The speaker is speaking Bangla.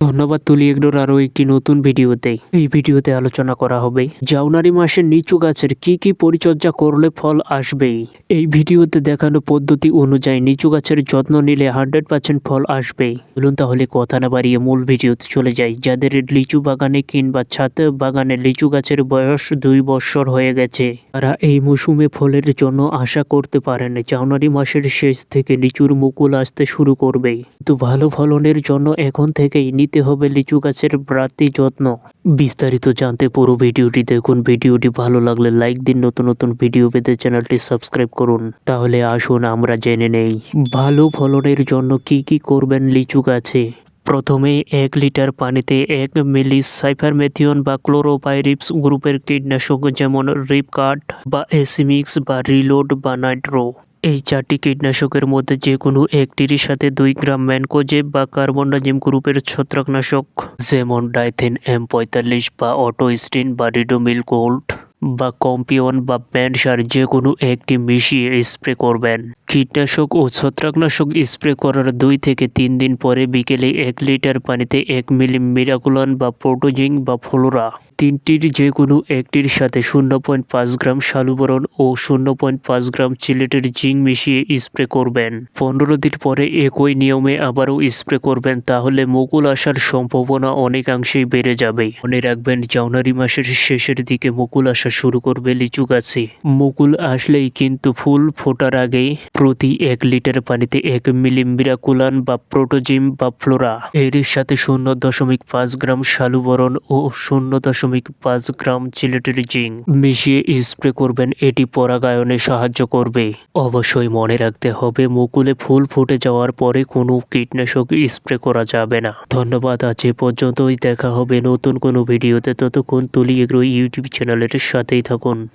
ধন্যবাদ তুলি এগডোর আরও একটি নতুন ভিডিওতে। এই ভিডিওতে আলোচনা করা হবে, জানুয়ারি মাসে নিচু গাছের কি কি পরিচর্যা করলে ফল আসবে এই ভিডিওতে দেখানো পদ্ধতি অনুযায়ী নিচু গাছের যত্ন নিলে হান্ড্রেড পার্সেন্ট ফল আসবে বলুন তাহলে কথা না বাড়িয়ে মূল ভিডিওতে চলে যাই। যাদের লিচু বাগানে কিংবা ছাদ বাগানে লিচু গাছের বয়স দুই বছর হয়ে গেছে, তারা এই মৌসুমে ফলের জন্য আশা করতে পারেন, জানুয়ারি মাসের শেষ থেকে লিচুর মুকুল আসতে শুরু করবে কিন্তু ভালো ফলনের জন্য এখন থেকেই নিতে হবে লিচু গাছের বাড়তি যত্ন। বিস্তারিত জানতে পুরো ভিডিওটি দেখুন। ভিডিওটি ভালো লাগলে লাইক দিন। নতুন নতুন ভিডিও পেতে চ্যানেলটি সাবস্ক্রাইব করুন। তাহলে আসুন আমরা জেনে নেই, ভালো ফলনের জন্য কি কি করবেন লিচু গাছে? প্রথমে এক লিটার পানিতে এক মিলি সাইফারমেথিয়ন বা ক্লোরোপাইরিপস গ্রুপের কীটনাশক যেমন রিপকার্ট বা এসিমিক্স বা রিলোড বা নাইট্রো। এই চারটি কীটনাশকের মধ্যে যে কোনো একটির সাথে দুই গ্রাম ম্যানকোজেব বা কার্বনডাজিম গ্রুপের ছত্রাকনাশক, যেমন ডাইথেন এম পঁয়তাল্লিশ বা অটোস্টিন বা রিডোমিল কোল্ড বা কম্পিওন বা প্যান্ট সার যে কোনো একটি মিশিয়ে স্প্রে করবেন। কীটনাশক ও ছত্রাকনাশক স্প্রে করার দুই থেকে তিন দিন পরে বিকেলে এক লিটার পানিতে এক মিলি মিরাকুলান বা প্রোটোজিং বা ফ্লোরা, তিনটির যে কোনো একটির সাথে শূন্য পয়েন্ট পাঁচ গ্রাম সালুবরণ ও শূন্য পয়েন্ট পাঁচ গ্রাম চিলেটের জিঙ্ক মিশিয়ে স্প্রে করবেন। পনেরো দিন পরে একই নিয়মে আবারও স্প্রে করবেন, তাহলে মুকুল আসার সম্ভাবনা অনেকাংশেই বেড়ে যাবে। মনে রাখবেন, জানুয়ারি মাসের শেষের দিকে মুকুল আসা শুরু করবে লিচু গাছে। মুকুল আসলেই কিন্তু ফুল ফোটার আগেই প্রতি এক লিটার পানিতে এক মিলি মিরাকুলান বা প্রোটোজিম বা ফ্লোরা। এর সাথে শূন্য দশমিক পাঁচ গ্রাম সালুবরণ ও শূন্য দশমিক পাঁচ গ্রাম চিলেটের জিঙ্ক। মিশিয়ে স্প্রে করবেন, এটি পরাগায়নে সাহায্য করবে। অবশ্যই মনে রাখতে হবে, মুকুলে ফুল ফুটে যাওয়ার পরে কোনো কীটনাশক স্প্রে করা যাবে না। ধন্যবাদ, আজ পর্যন্তই। দেখা হবে নতুন কোনো ভিডিওতে। ততক্ষণ তুলি এগ্রো ইউটিউব চ্যানেলের সাথেই থাকুন।